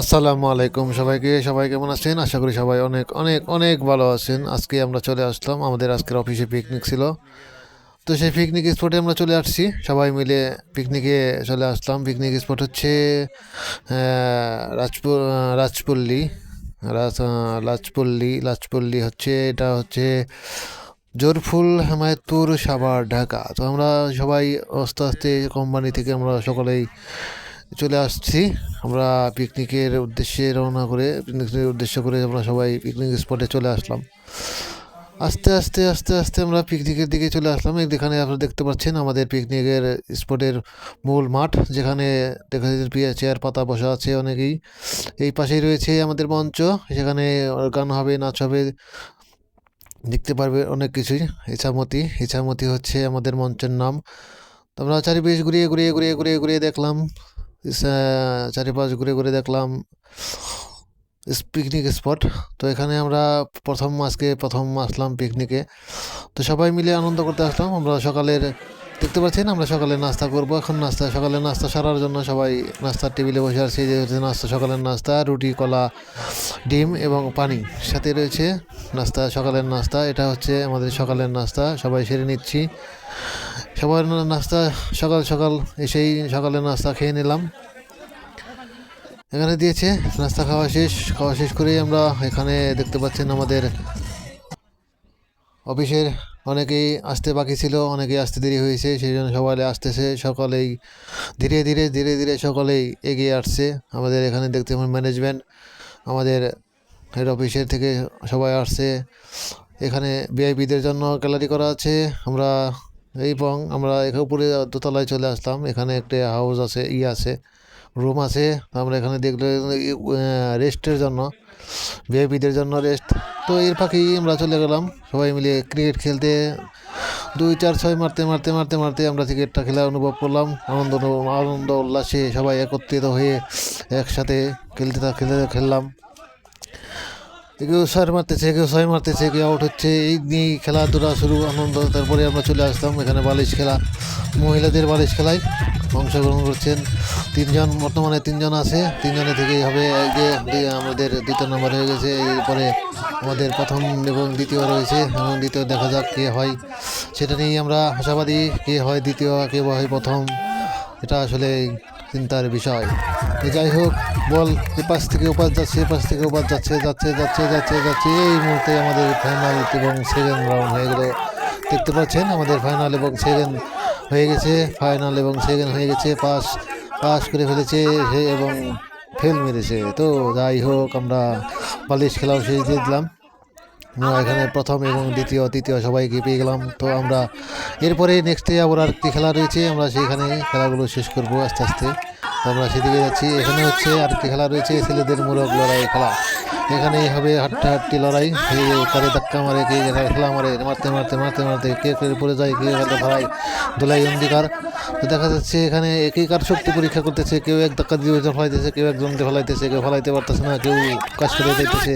আসসালামু আলাইকুম সবাইকে। সবাই কেমন আছেন? আশা করি সবাই অনেক অনেক অনেক ভালো আছেন। আজকে আমরা চলে আসলাম। আমাদের আজকের অফিসে পিকনিক ছিল। তো সেই পিকনিক স্পটে আমরা চলে আসছি। সবাই মিলে পিকনিকে চলে আসলাম। পিকনিক স্পট হচ্ছে রাজপুর রাজপল্লী। রাজ আহ, রাজপল্লী রাজপল্লী হচ্ছে এটা হচ্ছে জোরফুল হেমায়তপুর সাভার ঢাকা। তো আমরা সবাই আস্তে আস্তে কোম্পানি থেকে আমরা সকলেই চলে আসছি। আমরা পিকনিকের উদ্দেশ্যে রওনা করে পিকনিকের উদ্দেশ্য করে আমরা সবাই পিকনিক স্পটে চলে আসলাম। আস্তে আস্তে আস্তে আস্তে আমরা পিকনিকের দিকে চলে আসলাম। এখানে আপনারা দেখতে পাচ্ছেন আমাদের পিকনিকের স্পটের মূল মাঠ, যেখানে দেখা যাচ্ছে চেয়ার, পাতা বসা আছে অনেকেই। এই পাশেই রয়েছে আমাদের মঞ্চ, সেখানে গান হবে, নাচ হবে, দেখতে পারবে অনেক কিছুই। ইছামতি ইছামতি হচ্ছে আমাদের মঞ্চের নাম। তো আমরা চারিপাশ ঘুরিয়ে ঘুরিয়ে ঘুরিয়ে ঘুরিয়ে ঘুরিয়ে দেখলাম। চারিপাশ ঘুরে ঘুরে দেখলাম পিকনিক স্পট তো এখানে আমরা প্রথম আজকে প্রথম আসলাম পিকনিকে তো সবাই মিলে আনন্দ করতে আসলাম। আমরা সকালের, দেখতে পাচ্ছেন আমরা সকালে নাস্তা করব। এখন নাস্তা, সকালের নাস্তা সারার জন্য সবাই নাস্তার টেবিলে বসে আছে। যে হচ্ছে নাস্তা, সকালের নাস্তা, রুটি, কলা, ডিম এবং পানি। সাথে রয়েছে নাস্তা, সকালের নাস্তা। এটা হচ্ছে আমাদের সকালের নাস্তা। সবাই সেরে নিচ্ছি। সবার নাস্তা সকাল সকাল এসেই সকালের নাস্তা খেয়ে নিলাম। এখানে দিয়েছে, নাস্তা খাওয়া শেষ খাওয়া শেষ করেই আমরা এখানে দেখতে পাচ্ছেন আমাদের অফিসের অনেকেই আসতে বাকি ছিল, অনেকেই আসতে দেরি হয়েছে, সেই জন্য সবাই আসতেছে, সকলেই ধীরে ধীরে ধীরে ধীরে সকলেই এগিয়ে আসছে আমাদের এখানে দেখতে পাবেন ম্যানেজমেন্ট আমাদের হেড অফিসের থেকে সবাই আসছে। এখানে ভিআইপিদের জন্য গ্যালারি করা আছে, আমরা এবং আমরা এখানে উপরে দোতলায় চলে আসলাম। এখানে একটা হাউস আছে, ই আছে রুম আছে। আমরা এখানে দেখলে রেস্টের জন্য ভিআইপিদের জন্য রেস্ট তো এর ফাঁকেই আমরা চলে গেলাম। সবাই মিলে ক্রিকেট খেলতে। দুই, চার, ছয় মারতে মারতে মারতে মারতে আমরা ক্রিকেটটা খেলা অনুভব করলাম। আনন্দ আনন্দ, উল্লাসে সবাই একত্রিত হয়ে একসাথে খেলতে থা- খেলে, খেললাম। কেউ ছয় মারতেছে কেউ ছয় মারতেছে কেউ আউট হচ্ছে। এই নিয়েই খেলাধুলা শুরু, আনন্দ। তারপরে আমরা চলে আসতাম এখানে বালিশ খেলা। মহিলাদের বালিশ খেলায় অংশগ্রহণ করছেন তিনজন, বর্তমানে তিনজন আছে। তিনজনে থেকেই হবে যে আমাদের দ্বিতীয় নম্বর হয়ে গেছে। এরপরে আমাদের প্রথম এবং দ্বিতীয় রয়েছে এবং দ্বিতীয় দেখা যাক কে হয়। সেটা নিয়েই আমরা আশাবাদী কে হয় দ্বিতীয়, কে হয় প্রথম, এটা আসলে চিন্তার বিষয়। যাই হোক, বল এপাশ থেকে ওপাশ যাচ্ছে এপাশ থেকে ওপাশ যাচ্ছে যাচ্ছে যাচ্ছে যাচ্ছে যাচ্ছে। এই মুহূর্তে আমাদের ফাইনাল এবং সেকেন্ড রাউন্ড হয়ে গেল। দেখতে পাচ্ছেন, আমাদের ফাইনাল এবং সেকেন্ড হয়ে গেছে ফাইনাল এবং সেকেন্ড হয়ে গেছে পাস পাস করে ফেলেছে এবং ফেল মেরেছে। তো যাই হোক, আমরা বালিশ খেলাও শেষ দিয়ে দিলাম। আমরা এখানে প্রথম এবং দ্বিতীয়, তৃতীয় সবাইকে পেয়ে গেলাম। তো আমরা এরপরে নেক্সটে আবার আর একটি খেলা রয়েছে, আমরা সেইখানে খেলাগুলো শেষ করব আস্তে আস্তে। আমরা সেদিকে যাচ্ছি। এখানে হচ্ছে আরেকটি খেলা রয়েছে, ছেলেদের মূলক লড়াই খেলা। এখানে হবে হাট্টা হাট্টি লড়াই কারে ধাক্কা মারে, কে খেলা মারে, মারতে মারতে মারতে মারতে, কে কে পড়ে যায়, কে কারে ধরায় দোলাই অঙ্গীকার তো দেখা যাচ্ছে এখানে একই কার শক্তি পরীক্ষা করতেছে, কেউ এক ধাক্কা দিয়ে ফেলাইতেছে, কেউ একজনকে ফেলাইতেছে, কেউ ফেলাইতে পারতেছে না, কেউ কাজ করে যাইতেছে।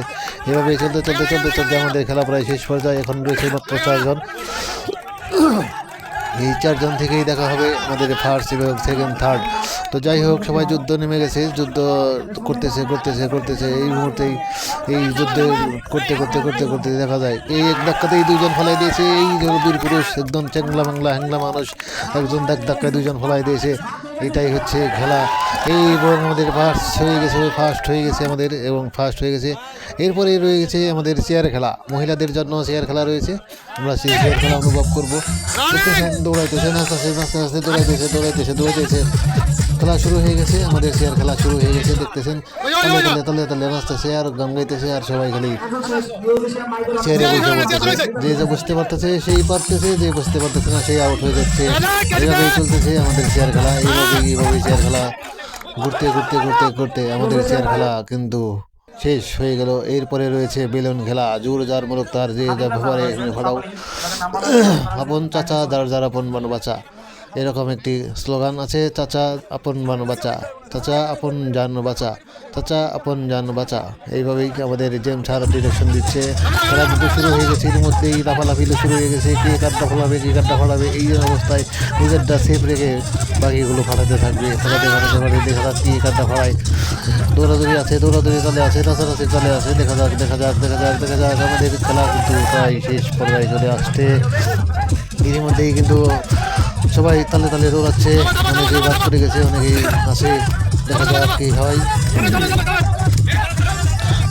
এভাবে চলতে চলতে চলতে চলতে আমাদের খেলা প্রায় শেষ পর্যায়ে এখন রয়েছে মাত্র চারজন। এই চারজন থেকেই দেখা হবে আমাদের ফার্স্ট এবং সেকেন্ড থার্ড তো যাই হোক, সবাই যুদ্ধ নেমে গেছে, যুদ্ধ করতেছে করতেছে করতেছে। এই মুহূর্তেই এই যুদ্ধ করতে করতে করতে করতে দেখা যায়। এই এক ধাক্কাতেই দুজন ফলাই দিয়েছে। এই বীর পুরুষ একদম চ্যাংলা বাংলা হ্যাংলা মানুষ, একজন এক ধাক্কায় দুজন ফলাই দিয়েছে। এটাই হচ্ছে খেলা। এই এবং আমাদের ফার্স্ট হয়ে গেছে ফার্স্ট হয়ে গেছে আমাদের এবং ফার্স্ট হয়ে গেছে। এরপরে রয়ে গেছে আমাদের চেয়ার খেলা। মহিলাদের জন্য চেয়ার খেলা রয়েছে। আমরা সেই চেয়ার খেলা অনুভব করব। দৌড়াইতেছে নাচতেছে নাচতে নাচতে দৌড়াইতেছে দৌড়াইতেছে দৌড়াইতেছে। খেলা শুরু হয়ে গেছে আমাদের চেয়ার খেলা শুরু হয়ে গেছে দেখতেছেন। তলে তলে তলে নাচতেছে আর গান গাইতেছে আর সবাই খালি চেয়ারে বসে পড়তেছে যে যে বুঝতে পারতেছে সেই পারতেছে যে বুঝতে পারতেছে না সেই আউট হয়ে যাচ্ছে। এইভাবেই চলতেছে আমাদের চেয়ার খেলা এইভাবেই এইভাবেই চেয়ার খেলা। ঘুরতে ঘুরতে ঘুরতে ঘুরতে আমাদের চেয়ার খেলা কিন্তু শেষ হয়ে গেল। এরপরে রয়েছে বেলুন খেলা জোর যার মূলক তার যে যা ব্যাপারে ফাটাও আপন চাচা যার যার আপন বানো বাচ্চা এরকম একটি স্লোগান আছে, চাচা আপন বান বাঁচা চাচা আপন জান বাঁচা চাচা আপন জান বাঁচা এইভাবেই আমাদের জেম ছাড় ডিরেকশন দিচ্ছে। খেলা কিন্তু শুরু হয়ে গেছে এর মধ্যেই লাফালাফি শুরু হয়ে গেছে, কে কাঠটা ফলাবে, কে কাঠটা ফলাবে, এই অবস্থায় নিজেরটা সেফ রেখে বাকিগুলো ফাটাতে থাকবে। ফাটাতে ফাটাতে ফাটাতে দেখা যাক কি কাঠটা ফলায়। দৌড়াদৌড়ি আছে দৌড়াদৌড়ি চলে আছে নাচানাচি চলে আছে, দেখা যাক দেখা যাক দেখা যাক দেখা যাক, আমাদের খেলা কিন্তু প্রায় শেষ পর্যায়ে চলে আসছে। এর মধ্যেই কিন্তু সবাই তালে তালে দৌড়াচ্ছে অনেকে বাদ করে গেছে, অনেকেই আছে দেখা যাক কি হয়।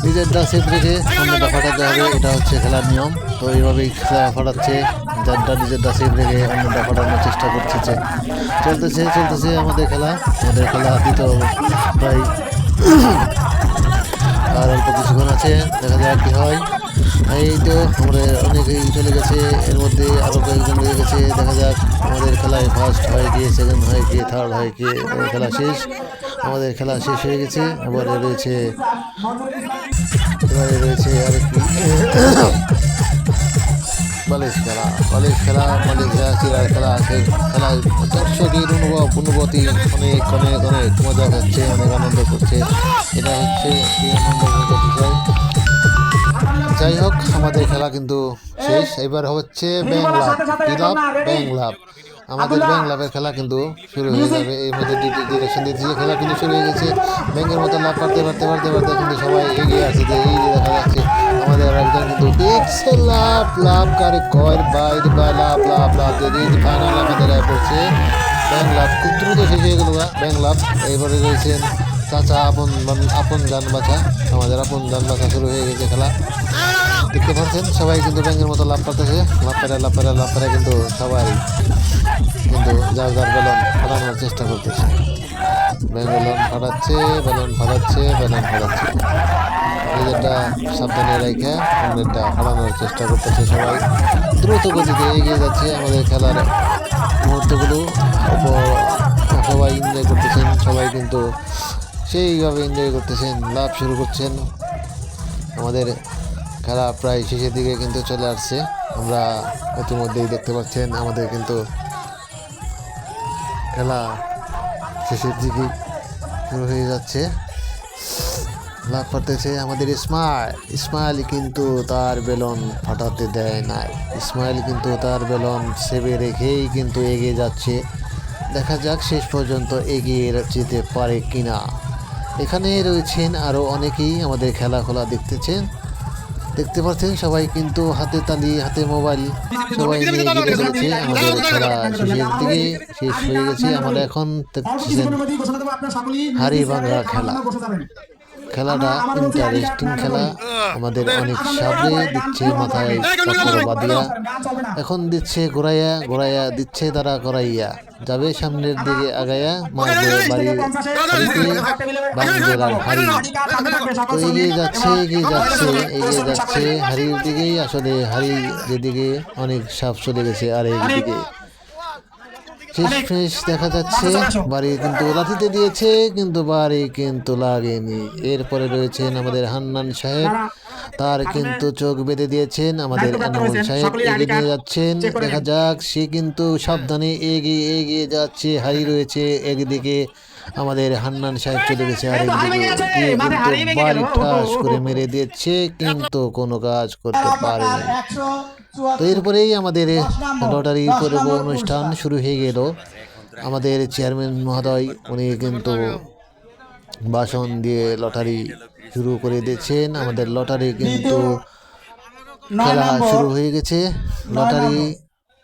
নিজের ডা সেফ রেখে অন্যটা ফাটাতে হবে এটা হচ্ছে খেলার নিয়ম। তো এইভাবেই খেলা ফাটাচ্ছে, যারটা নিজের ডা সেফ রেখে অন্যটা ফাটানোর চেষ্টা করছে চলতেছে চলতেছে আমাদের খেলা আমাদের খেলা দিত প্রায়। আর অল্প কিছুক্ষণ আছে, দেখা যাক কি হয়। এই তো আমাদের অনেকেই চলে গেছে। এর মধ্যে আরও কয়েকজন রয়ে গেছে। দেখা যাক আমাদের খেলায় ফার্স্ট হয় কে সেকেন্ড হয় কে থার্ড হয় কে খেলা শেষ। আমাদের খেলা শেষ হয়ে গেছে। এবারে রয়েছে এবারে রয়েছে আরেকটি বালিশ খেলা। বালিশ খেলা খেলা, চিরার খেলা আছে খেলায় দর্শকের অনুভব, অনুভূতি অনেক অনেক অনেক মজা হচ্ছে, অনেক আনন্দ করছে। এটা হচ্ছে যাই হোক আমাদের খেলা কিন্তু শেষ। এবার হচ্ছে ব্যাং লাভ। কি লাভ? ব্যাং লাভ। আমাদের ব্যাং লাভের খেলা কিন্তু শুরু হয়ে যাবে। এই মধ্যে ডিরেকশন দিয়েছে খেলা কিন্তু শুরু হয়ে গেছে। ব্যাংকের মতো লাভ পারতে পারতে পারতে পারতে কিন্তু সবাই এগিয়ে আছে। যে এই যে দেখা যাচ্ছে আমাদের একজন কিন্তু দেখছে লাভ লাভ কারে কয়ের বাইরে বা লাভ লাভ লাভ। এই যে ফাইনাল আমাদের পড়ছে ব্যাং লাভ খুব দ্রুত শেষ হয়ে গেল ব্যাং লাভ এইবারে রয়েছেন চাচা, আপন আপন যান বাছা আমাদের আপন যান বাছা শুরু হয়ে গেছে খেলা। দেখতে পাচ্ছেন, সবাই কিন্তু ব্যাংকের মতো লাভ পাতেছে। লাভ পেরে লাভ পেরে লাভ পেরে কিন্তু সবাই কিন্তু যার যার বেলন ফাটানোর চেষ্টা করতেছে। বেলন ফাটাচ্ছে বেলন ফাটাচ্ছে বেলন ফাটাচ্ছে। নিজেরটা সাবধানে রেখে অন্যেরটা ফাটানোর চেষ্টা করতেছে সবাই। দ্রুত গতিতে এগিয়ে যাচ্ছে আমাদের খেলার মুহূর্তগুলো। সবাই এনজয় করতেছেন, সবাই কিন্তু সেইভাবে এনজয় করতেছেন, লাভ শুরু করছেন। আমাদের খেলা প্রায় শেষের দিকে কিন্তু চলে আসছে। আমরা ইতিমধ্যেই দেখতে পাচ্ছেন, আমাদের কিন্তু খেলা শেষের দিকে শুরু হয়ে যাচ্ছে। লাভ করতেছে আমাদের ইসমাইল। ইসমাইল কিন্তু তার বেলন ফাটাতে দেয় নাই। ইসমাইল কিন্তু তার বেলন সেবে রেখেই কিন্তু এগিয়ে যাচ্ছে। দেখা যাক শেষ পর্যন্ত এগিয়ে যেতে পারে কিনা। এখানে রয়েছেন আরও অনেকেই আমাদের খেলা খোলা দেখতেছেন। দেখতে পাচ্ছেন সবাই কিন্তু হাতে তালি হাতে মোবাইল সবাই নিয়ে যেতে চলেছে। আমাদের খেলা শেষের দিকে শেষ হয়ে গেছে। আমরা এখন হারি বাংলা খেলা। খেলাটা ইন্টারেস্টিং খেলা। আমাদের অনেক সামনে দিচ্ছে মাথায় বাদিয়া এখন দিচ্ছে ঘোরাইয়া ঘোরাইয়া দিচ্ছে তারা করাইয়া যাবে সামনের দিকে আগাইয়া মারবে বাড়ি হাড়িতে আর হাড়ি তো এগিয়ে যাচ্ছে এগিয়ে যাচ্ছে এগিয়ে যাচ্ছে হাড়ির দিকেই আসলে হাড়ি যেদিকে অনেক সাপ চলে গেছে আর দিকে। শেষ ফিশ দেখা যাচ্ছে। বাড়ি কিন্তু লাঠিতে দিয়েছে কিন্তু বাড়ি কিন্তু লাগেনি। এরপরে রয়েছেন আমাদের হান্নান সাহেব। তার কিন্তু চোখ বেঁধে দিয়েছেন আমাদের এনামুল সাহেব। এগিয়ে নিয়ে যাচ্ছেন। দেখা যাক সে কিন্তু সাবধানে এগিয়ে এগিয়ে যাচ্ছে হারি রয়েছে। একদিকে আমাদের হান্নান সাহেব চলে গেছে আর একদিকে কিন্তু বাড়ি ঠাস করে মেরে দিচ্ছে কিন্তু কোনো কাজ করতে পারেনি তো এরপরেই আমাদের লটারি পর্ব অনুষ্ঠান শুরু হয়ে গেল। আমাদের চেয়ারম্যান মহোদয় উনি কিন্তু ভাষণ দিয়ে লটারি শুরু করে দিয়েছেন আমাদের লটারি কিন্তু খেলা শুরু হয়ে গেছে। লটারি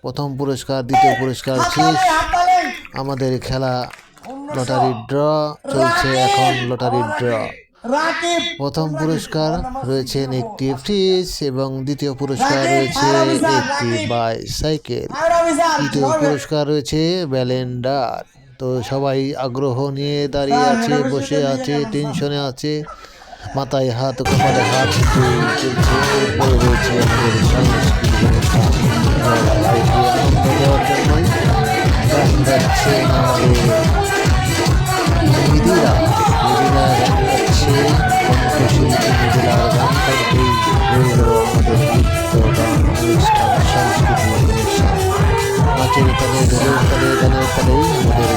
প্রথম পুরস্কার দ্বিতীয় পুরস্কার শেষ। আমাদের খেলা লটারি ড্র চলছে এখন লটারি ড্র। প্রথম পুরস্কার রয়েছেন একটি ফ্রিজ এবং দ্বিতীয় পুরস্কার রয়েছে একটি বাইসাইকেল তৃতীয় পুরস্কার রয়েছে ব্যালেন্ডার তো সবাই আগ্রহ নিয়ে দাঁড়িয়ে আছে বসে আছে টেনশনে আছে। মাথায় হাত কপালে হাত তালেই আমাদের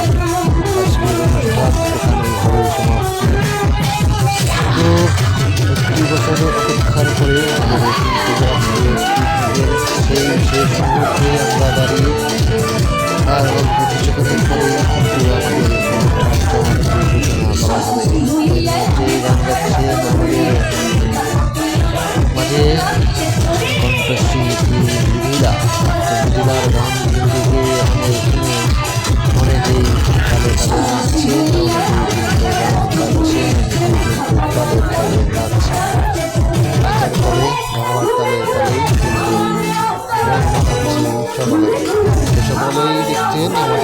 সেই শেষ মুহূর্তে আমরা দাঁড়িয়ে আর গাওয়ার তালে তালেই কিন্তু সকলেই দেখছেন আমাদের